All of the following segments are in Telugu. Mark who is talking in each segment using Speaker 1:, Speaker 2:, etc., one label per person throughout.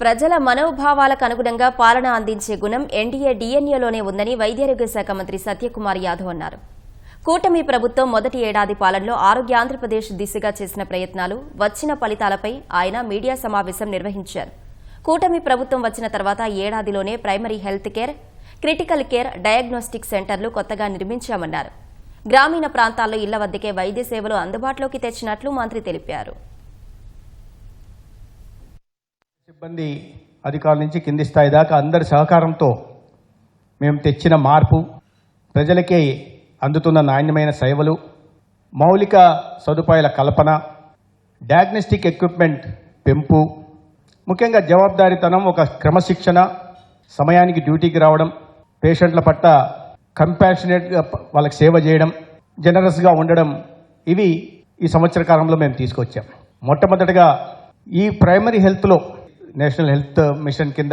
Speaker 1: ప్రజల మనోభావాలకు అనుగుణంగా పాలన అందించే గుణం ఎన్డీఏ డీఎన్ఏలోనే ఉందని వైద్యారోగ్య శాఖ మంత్రి సత్యకుమార్ యాదవ్ అన్నారు. కూటమి ప్రభుత్వం మొదటి ఏడాది పాలనలో ఆరోగ్య ఆంధ్రప్రదేశ్ దిశగా చేసిన ప్రయత్నాలు వచ్చిన ఫలితాలపై ఆయన మీడియా సమావేశం నిర్వహించారు. కూటమి ప్రభుత్వం వచ్చిన తర్వాత ఏడాదిలోనే primary health care critical care diagnostic సెంటర్లు కొత్తగా నిర్మించామన్నారు. గ్రామీణ ప్రాంతాల్లో ఇళ్ళ వద్దకే వైద్య సేవలు అందుబాటులోకి తెచ్చినట్లు మంత్రి తెలిపారు.
Speaker 2: సిబ్బంది అధికారుల నుంచి కింది స్థాయి దాకా అందరి సహకారంతో మేము తెచ్చిన మార్పు ప్రజలకి అందుతున్న నాణ్యమైన సేవలు మౌలిక సదుపాయాల కల్పన డయాగ్నోస్టిక్ ఎక్విప్మెంట్ పెంపు ముఖ్యంగా జవాబుదారీతనం ఒక క్రమశిక్షణ సమయానికి డ్యూటీకి రావడం పేషెంట్ల పట్ల కంపాషనేట్గా వాళ్ళకి సేవ చేయడం జనరస్గా ఉండడం ఇవి ఈ సంవత్సర కాలంలో మేము తీసుకొచ్చాం. మొట్టమొదటిగా ఈ ప్రైమరీ హెల్త్లో నేషనల్ హెల్త్ మిషన్ కింద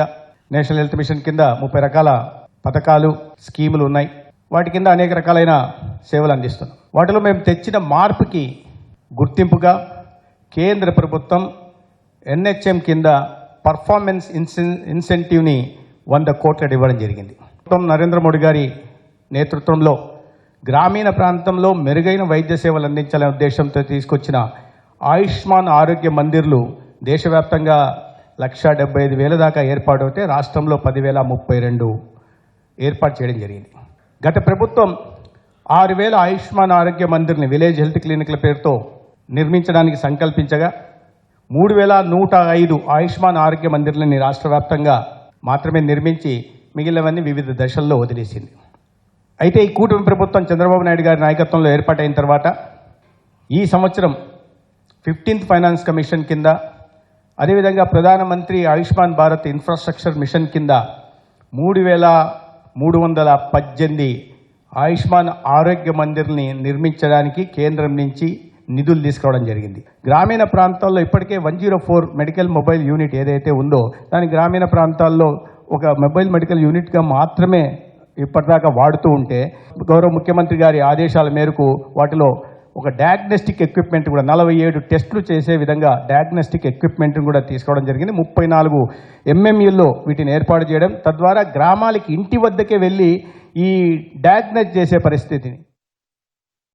Speaker 2: నేషనల్ హెల్త్ మిషన్ కింద ముప్పై రకాల పథకాలు స్కీములు ఉన్నాయి. వాటి కింద అనేక రకాలైన సేవలు అందిస్తున్నాం. వాటిలో మేము తెచ్చిన మార్పుకి గుర్తింపుగా కేంద్ర ప్రభుత్వం ఎన్హెచ్ఎం కింద పర్ఫార్మెన్స్ ఇన్సెన్ ఇన్సెంటివ్ని వంద కోట్ల ఇవ్వడం జరిగింది. ప్రభుత్వం నరేంద్ర మోడీ గారి నేతృత్వంలో గ్రామీణ ప్రాంతంలో మెరుగైన వైద్య సేవలు అందించాలనే ఉద్దేశంతో తీసుకొచ్చిన ఆయుష్మాన్ ఆరోగ్య మందిర్లు దేశవ్యాప్తంగా లక్షా డెబ్బై ఐదు వేల దాకా ఏర్పాటు అయితే రాష్ట్రంలో పదివేల ముప్పై రెండు ఏర్పాటు చేయడం జరిగింది. గత ప్రభుత్వం ఆరు వేల ఆయుష్మాన్ ఆరోగ్య మందిర్ని విలేజ్ హెల్త్ క్లినిక్ల పేరుతో నిర్మించడానికి సంకల్పించగా మూడు వేల నూట ఐదు ఆయుష్మాన్ ఆరోగ్య మందిర్లని రాష్ట్ర వ్యాప్తంగా మాత్రమే నిర్మించి మిగిలినవన్నీ వివిధ దశల్లో వదిలేసింది. అయితే ఈ కూటమి ప్రభుత్వం చంద్రబాబు నాయుడు గారి నాయకత్వంలో ఏర్పాటైన తర్వాత ఈ సంవత్సరం ఫిఫ్టీన్త్ ఫైనాన్స్ కమిషన్ కింద అదేవిధంగా ప్రధానమంత్రి ఆయుష్మాన్ భారత్ ఇన్ఫ్రాస్ట్రక్చర్ మిషన్ కింద మూడు వేల మూడు వందల పద్దెనిమిది ఆయుష్మాన్ ఆరోగ్య మందిర్ని నిర్మించడానికి కేంద్రం నుంచి నిధులు తీసుకోవడం జరిగింది. గ్రామీణ ప్రాంతాల్లో ఇప్పటికే one zero four medical mobile unit ఏదైతే ఉందో దాని గ్రామీణ ప్రాంతాల్లో ఒక మొబైల్ మెడికల్ యూనిట్గా మాత్రమే ఇప్పటిదాకా వాడుతూ ఉంటే గౌరవ ముఖ్యమంత్రి గారి ఆదేశాల మేరకు వాటిలో ఒక డయాగ్నోస్టిక్ ఎక్విప్మెంట్ కూడా నలభై ఏడు టెస్టులు చేసే విధంగా డయాగ్నోస్టిక్ ఎక్విప్మెంట్ కూడా తీసుకోవడం జరిగింది. ముప్పై నాలుగు ఎంఎంఈల్లో వీటిని ఏర్పాటు చేయడం తద్వారా గ్రామాలకి ఇంటి వద్దకే వెళ్ళి ఈ డయాగ్నైజ్ చేసే పరిస్థితిని